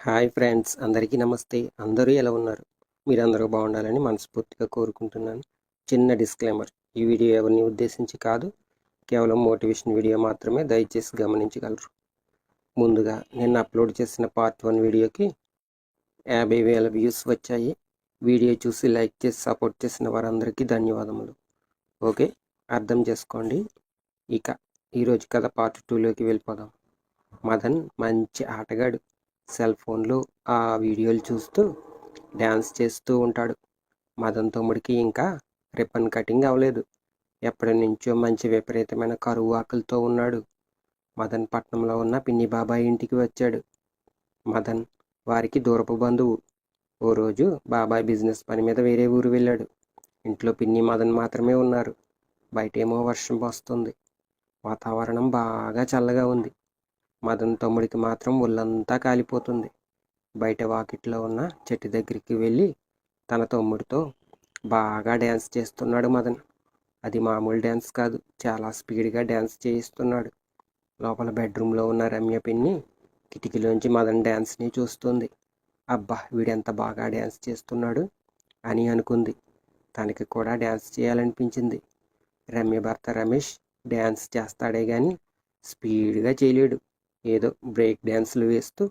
Hi friends అందరికీ నమస్తే. అందరూ ఎలా ఉన్నారు? మీరందరూ బాగుండాలని మనస్ఫూర్తిగా కోరుకుంటున్నాను. చిన్న డిస్క్లైమర్ ఈ వీడియో ఎవరిని ఉద్దేశించి కాదు కేవలం మోటివేషన్ వీడియో మాత్రమే దయచేసి గమనించగలరు. ముందుగా నిన్న అప్లోడ్ చేసిన పార్ట్ వన్ వీడియోకి యాభై వేల వ్యూస్ వచ్చాయి. వీడియో చూసి లైక్ చేసి సపోర్ట్ చేసిన వారందరికీ ధన్యవాదములు. ఓకే అర్థం చేసుకోండి. ఇక ఈరోజు కథ పార్ట్ టూలోకి వెళ్ళిపోదాం. మదన్ మంచి ఆటగాడు. సెల్ ఫోన్లో ఆ వీడియోలు చూస్తూ డ్యాన్స్ చేస్తూ ఉంటాడు. మదన్ తమ్ముడికి ఇంకా రిబ్బన్ కటింగ్ అవ్వలేదు. ఎప్పటి నుంచో మంచి విపరీతమైన కరువు ఆకలితో ఉన్నాడు. మదన్ పట్నంలో ఉన్న పిన్ని బాబాయ్ ఇంటికి వచ్చాడు. మదన్ వారికి దూరపు బంధువు. ఓ రోజు బాబాయ్ బిజినెస్ పని మీద వేరే ఊరు వెళ్ళాడు. ఇంట్లో పిన్ని మదన్ మాత్రమే ఉన్నారు. బయటేమో వర్షం వస్తుంది వాతావరణం బాగా చల్లగా ఉంది. మదన్ తమ్ముడికి మాత్రం ఒళ్ళంతా కాలిపోతుంది. బయట వాకిట్లో ఉన్న చెట్టు దగ్గరికి వెళ్ళి తన తమ్ముడితో బాగా డ్యాన్స్ చేస్తున్నాడు మదన్. అది మామూలు డ్యాన్స్ కాదు చాలా స్పీడ్గా డ్యాన్స్ చేయిస్తున్నాడు. లోపల బెడ్రూమ్లో ఉన్న రమ్య పిన్ని కిటికీలోంచి మదన్ డ్యాన్స్ని చూస్తుంది. అబ్బా వీడెంత బాగా డ్యాన్స్ చేస్తున్నాడు అని అనుకుంది. తనకి కూడా డ్యాన్స్ చేయాలనిపించింది. రమ్య భర్త రమేష్ డ్యాన్స్ చేస్తాడే కానీ స్పీడ్గా చేయలేడు. ఏదో బ్రేక్ డ్యాన్సులు వేస్తూ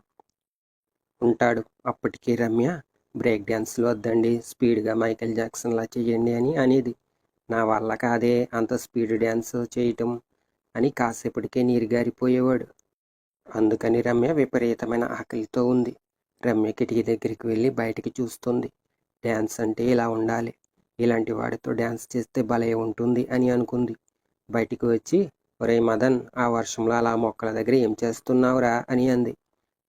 ఉంటాడు. అప్పటికీ రమ్య బ్రేక్ డ్యాన్స్లు వద్దండి స్పీడ్గా మైకేల్ జాక్సన్లా చేయండి అని అనేది. నా వల్ల కాదే అంత స్పీడ్ డ్యాన్స్ చేయటం అని కాసేపటికే నీరుగారిపోయేవాడు. అందుకని రమ్య విపరీతమైన ఆకలితో ఉంది. రమ్య కిటికీ దగ్గరికి వెళ్ళి బయటికి చూస్తుంది. డ్యాన్స్ అంటే ఇలా ఉండాలి. ఇలాంటి వాడితో డ్యాన్స్ చేస్తే భలే ఉంటుంది అని అనుకుంది. బయటికి వచ్చి ఒరే మదన్ ఆ వర్షంలో అలా మొక్కల దగ్గర ఏం చేస్తున్నావురా అని అంది.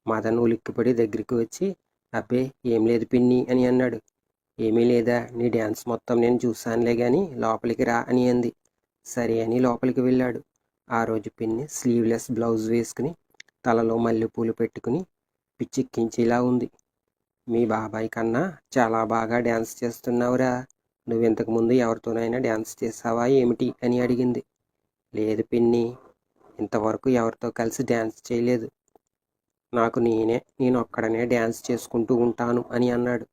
మదన్ ఉలిక్కిపడి దగ్గరికి వచ్చి అబ్బే ఏం లేదు పిన్ని అని అన్నాడు. ఏమీ లేదా నీ డ్యాన్స్ మొత్తం నేను చూశానులే కానీ లోపలికి రా అని అంది. సరే అని లోపలికి వెళ్ళాడు. ఆ రోజు పిన్ని స్లీవ్లెస్ బ్లౌజ్ వేసుకుని తలలో మల్లెపూలు పెట్టుకుని పిచ్చెక్కించేలా ఉంది. మీ బాబాయ్ కన్నా చాలా బాగా డ్యాన్స్ చేస్తున్నావురా. నువ్వు ఇంతకుముందు ఎవరితోనైనా డ్యాన్స్ చేసావా ఏమిటి అని అడిగింది. లేదు పిన్ని ఇంతవరకు ఎవరితో కలిసి డ్యాన్స్ చేయలేదు. నాకు నేనే నేను ఒక్కడనే డ్యాన్స్ చేసుకుంటూ ఉంటాను అని అన్నాడు.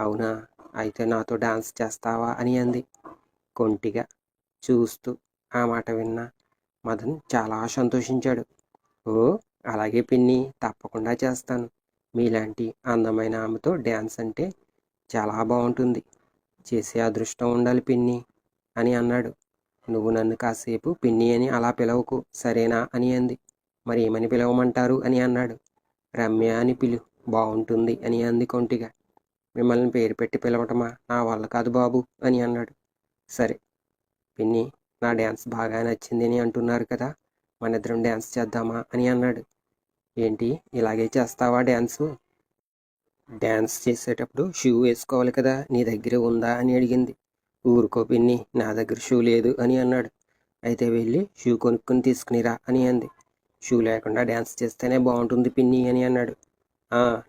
అవునా? అయితే నాతో డ్యాన్స్ చేస్తావా అని అంది. కొంటిగా చూస్తూ ఆ మాట విన్నా మదన్ చాలా సంతోషించాడు. ఓ అలాగే పిన్ని తప్పకుండా చేస్తాను. మీలాంటి అందమైన ఆమెతో డ్యాన్స్ అంటే చాలా బాగుంటుంది. చేసే అదృష్టం ఉండాలి పిన్ని అని అన్నాడు. నువ్వు నన్ను కాసేపు పిన్ని అని అలా పిలవకు సరేనా అని అంది. మరి ఏమని పిలవమంటారు అని అన్నాడు. రమ్య అని పిలు బాగుంటుంది అని అంది కొంటిగా. మిమ్మల్ని పేరు పెట్టి పిలవటమా? నా వల్ల కాదు బాబు అని అన్నాడు. సరే పిన్ని నా డ్యాన్స్ బాగా నచ్చింది అని అంటున్నారు కదా మన ఇద్దరం డ్యాన్స్ చేద్దామా అని అన్నాడు. ఏంటి ఇలాగే చేస్తావా డ్యాన్సు? డ్యాన్స్ చేసేటప్పుడు షూ వేసుకోవాలి కదా నీ దగ్గర ఉందా అని అడిగింది. ఊరుకో పిన్ని నా దగ్గర షూ లేదు అని అన్నాడు. అయితే వెళ్ళి షూ కొనుక్కొని తీసుకునిరా అని అంది. షూ లేకుండా డ్యాన్స్ చేస్తేనే బాగుంటుంది పిన్ని అని అన్నాడు.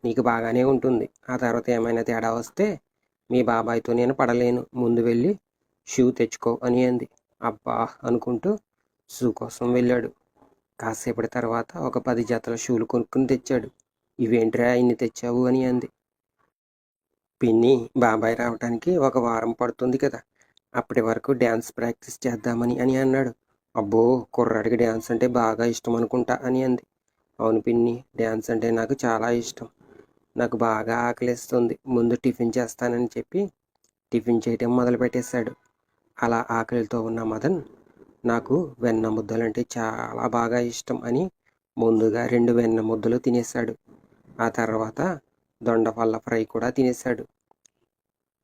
నీకు బాగానే ఉంటుంది. ఆ తర్వాత ఏమైనా తేడా వస్తే మీ బాబాయ్తో నేను పడలేను. ముందు వెళ్ళి షూ తెచ్చుకో అని అంది. అబ్బా అనుకుంటూ షూ కోసం వెళ్ళాడు. కాసేపటి తర్వాత ఒక పది జతల షూలు కొనుక్కుని తెచ్చాడు. ఇవేంట్రా ఇన్ని తెచ్చావు అని అంది. పిన్ని బాబాయ్ రావడానికి ఒక వారం పడుతుంది కదా. అప్పటి వరకు డ్యాన్స్ ప్రాక్టీస్ చేద్దామని అని అన్నాడు. అబ్బో కుర్రాడికి డ్యాన్స్ అంటే బాగా ఇష్టం అనుకుంటా అని అంది. అవును పిన్ని డ్యాన్స్ అంటే నాకు చాలా ఇష్టం. నాకు బాగా ఆకలిస్తుంది. ముందు టిఫిన్ చేస్తానని చెప్పి టిఫిన్ చేయటం మొదలుపెట్టేశాడు. అలా ఆకలితో ఉన్న మదన్ నాకు వెన్న ముద్దలంటే చాలా బాగా ఇష్టం అని ముందుగా రెండు వెన్న ముద్దలు తినేశాడు. ఆ తర్వాత దొండపల్ల ఫ్రై కూడా తినేశాడు.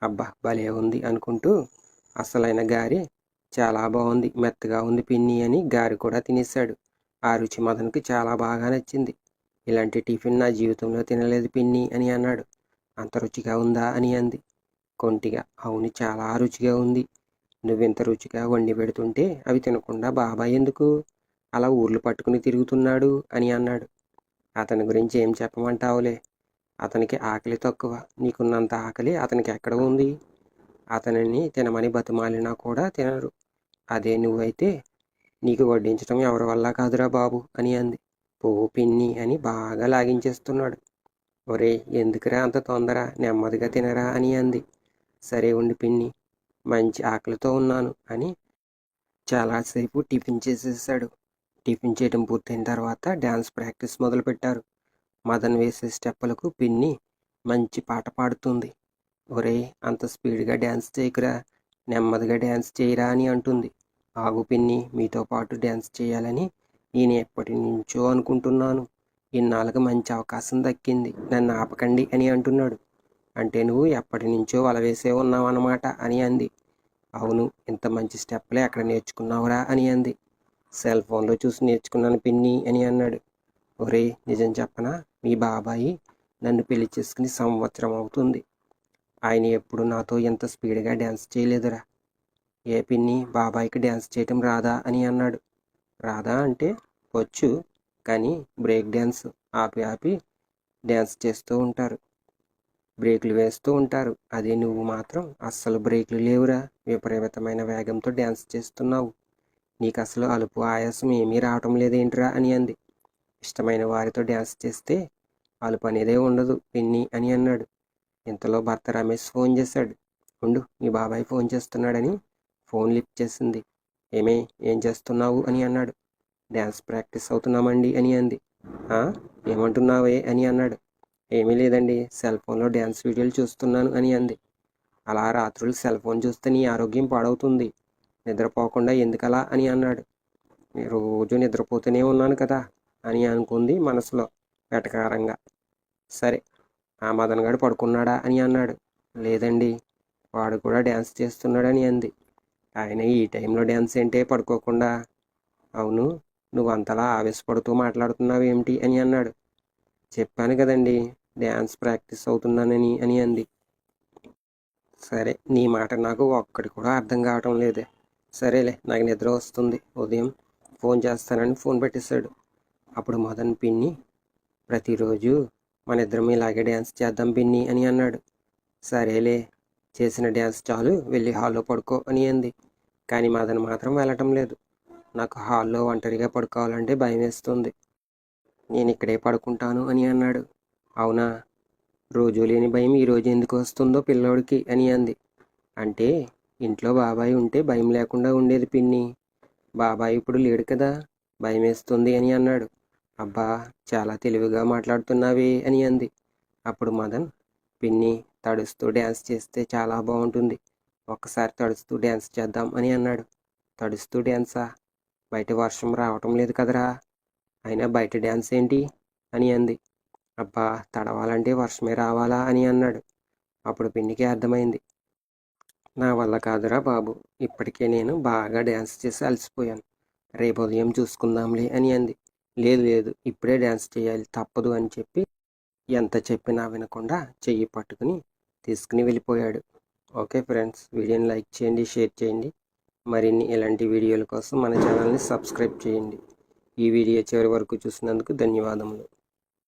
అబ్బా భలే ఉంది అనుకుంటూ అసలైన గారి చాలా బాగుంది మెత్తగా ఉంది పిన్ని అని గారి కూడా తినేశాడు. ఆ రుచి మదన్కి చాలా బాగా నచ్చింది. ఇలాంటి టిఫిన్ నా జీవితంలో తినలేదు పిన్ని అని అన్నాడు. అంత రుచిగా ఉందా అని అంది. కొంటిగా అవును చాలా రుచిగా ఉంది. నువ్వింత రుచిగా వండి పెడుతుంటే అవి తినకుండా బాబాయ్ ఎందుకు? అలా ఊర్లు పట్టుకుని తిరుగుతున్నాడు అని అన్నాడు. అతని గురించి ఏం చెప్పమంటావులే? అతనికి ఆకలి తక్కువ. నీకున్నంత ఆకలి అతనికి ఎక్కడ ఉంది? అతనిని తినమని బతిమాలినా కూడా తినరు. అదే నువ్వైతే నీకు వడ్డించడం ఎవరి వల్ల కాదురా బాబు అని అంది. పువ్వు పిన్ని అని బాగా లాగించేస్తున్నాడు. ఒరే ఎందుకురా అంత తొందర? నెమ్మదిగా తినరా అని అంది. సరే ఉండి పిన్ని మంచి ఆకలితో ఉన్నాను అని చాలాసేపు టిఫిన్ చేసేసాడు. టిఫిన్ చేయడం పూర్తయిన తర్వాత డ్యాన్స్ ప్రాక్టీస్ మొదలుపెట్టారు. మదన్ వేసే స్టెప్పులకు పిన్ని మంచి పాట పాడుతుంది. ఒరే అంత స్పీడ్గా డ్యాన్స్ చేయకురా నెమ్మదిగా డ్యాన్స్ చేయరా అని అంటుంది. ఆగు పిన్ని మీతో పాటు డ్యాన్స్ చేయాలని నేను ఎప్పటి నుంచో అనుకుంటున్నాను. ఇన్నాళ్ళకి మంచి అవకాశం దక్కింది. నన్ను ఆపకండి అని అంటున్నాడు. అంటే నువ్వు ఎప్పటి నుంచో వల వేసే ఉన్నావన్నమాట అని అంది. అవును ఇంత మంచి స్టెప్లే ఎక్కడ నేర్చుకున్నావురా అని అంది. సెల్ ఫోన్లో చూసి నేర్చుకున్నాను పిన్ని అని అన్నాడు. ఒరే నిజం చెప్పనా? మీ బాబాయి నన్ను పెళ్ళి చేసుకుని సంవత్సరం అవుతుంది. ఆయన ఎప్పుడు నాతో ఎంత స్పీడ్గా డ్యాన్స్ చేయలేదురా. ఏ పిన్ని బాబాయికి డ్యాన్స్ చేయటం రాదా అని అన్నాడు. రాదా అంటే వచ్చు కానీ బ్రేక్ డ్యాన్స్ ఆపి ఆపి డ్యాన్స్ చేస్తూ ఉంటారు. బ్రేకులు వేస్తూ ఉంటారు. అదే నువ్వు మాత్రం అస్సలు బ్రేకులు లేవురా. విపరీతమైన వేగంతో డ్యాన్స్ చేస్తున్నావు. నీకు అసలు అలుపు ఆయాసం ఏమీ రావటం లేదేంట్రా అని అంది. ఇష్టమైన వారితో డ్యాన్స్ చేస్తే వాళ్ళు పనిదే ఉండదు. పిన్ని అని అన్నాడు. ఇంతలో భర్త రమేష్ ఫోన్ చేశాడు. ఉండు మీ బాబాయ్ ఫోన్ చేస్తున్నాడని ఫోన్ లిఫ్ట్ చేసింది. ఏమే ఏం చేస్తున్నావు అని అన్నాడు. డ్యాన్స్ ప్రాక్టీస్ అవుతున్నామండి అని అంది. ఏమంటున్నావే అని అన్నాడు. ఏమీ లేదండి సెల్ ఫోన్లో డ్యాన్స్ వీడియోలు చూస్తున్నాను అని అంది. అలా రాత్రులు సెల్ ఫోన్ చూస్తే నీ ఆరోగ్యం పాడవుతుంది. నిద్రపోకుండా ఎందుకలా అని అన్నాడు. రోజు నిద్రపోతూనే ఉన్నాను కదా. అని అనుకుంది మనసులో వెటకారంగా. సరే ఆ మదన్ గడు పడుకున్నాడా అని అన్నాడు. లేదండి వాడు కూడా డ్యాన్స్ చేస్తున్నాడని అంది. ఆయన ఈ టైంలో డ్యాన్స్ ఏంటే పడుకోకుండా. అవును నువ్వు అంతలా ఆవేశపడుతూ మాట్లాడుతున్నావు ఏమిటి అని అన్నాడు. చెప్పాను కదండి డ్యాన్స్ ప్రాక్టీస్ అవుతున్నానని అని అంది. సరే నీ మాట నాకు ఒక్కటి కూడా అర్థం కావటం లేదే. సరేలే నాకు నిద్ర వస్తుంది. ఉదయం ఫోన్ చేస్తానని ఫోన్ పెట్టేశాడు. అప్పుడు మదన్ పిన్ని ప్రతిరోజు మన ఇద్దరం ఇలాగే డ్యాన్స్ చేద్దాం పిన్ని అని అన్నాడు. సరేలే చేసిన డ్యాన్స్ చాలు వెళ్ళి హాల్లో పడుకో అని అంది. కానీ మదన్ మాత్రం వెళ్ళటం లేదు. నాకు హాల్లో ఒంటరిగా పడుకోవాలంటే భయం వేస్తుంది. నేను ఇక్కడే పడుకుంటాను అని అన్నాడు. అవునా? రోజు లేని భయం ఈ రోజు ఎందుకు వస్తుందో పిల్లోడికి అని అంది. అంటే ఇంట్లో బాబాయ్ ఉంటే భయం లేకుండా ఉండేది పిన్ని. బాబాయ్ ఇప్పుడు లేడు కదా భయం వేస్తుంది అని అన్నాడు. అబ్బా చాలా తెలివిగా మాట్లాడుతున్నావి అని అంది. అప్పుడు మదన్ పిన్ని తడుస్తూ డ్యాన్స్ చేస్తే చాలా బాగుంటుంది. ఒక్కసారి తడుస్తూ డ్యాన్స్ చేద్దాం అని అన్నాడు. తడుస్తూ డ్యాన్సా? బయట వర్షం రావటం లేదు కదరా? అయినా బయట డ్యాన్స్ ఏంటి? అని అంది. అబ్బా తడవాలంటే వర్షమే రావాలా అని అన్నాడు. అప్పుడు పిన్నికి అర్థమైంది. నా వల్ల కాదురా బాబు ఇప్పటికే నేను బాగా డ్యాన్స్ చేసి అలసిపోయాను. రేపు ఉదయం చూసుకుందాంలే అని అంది. లేదు లేదు. ఇప్పుడే డ్యాన్స్ చేయాలి. తప్పదు అని చెప్పి ఎంత చెప్పినా వినకుండా చెయ్యి పట్టుకుని తీసుకుని వెళ్ళిపోయాడు. ఓకే ఫ్రెండ్స్ వీడియోని లైక్ చేయండి షేర్ చేయండి. మరిన్ని ఇలాంటి వీడియోల కోసం మన ఛానల్ని సబ్స్క్రైబ్ చేయండి. ఈ వీడియో చివరి వరకు చూసినందుకు ధన్యవాదములు.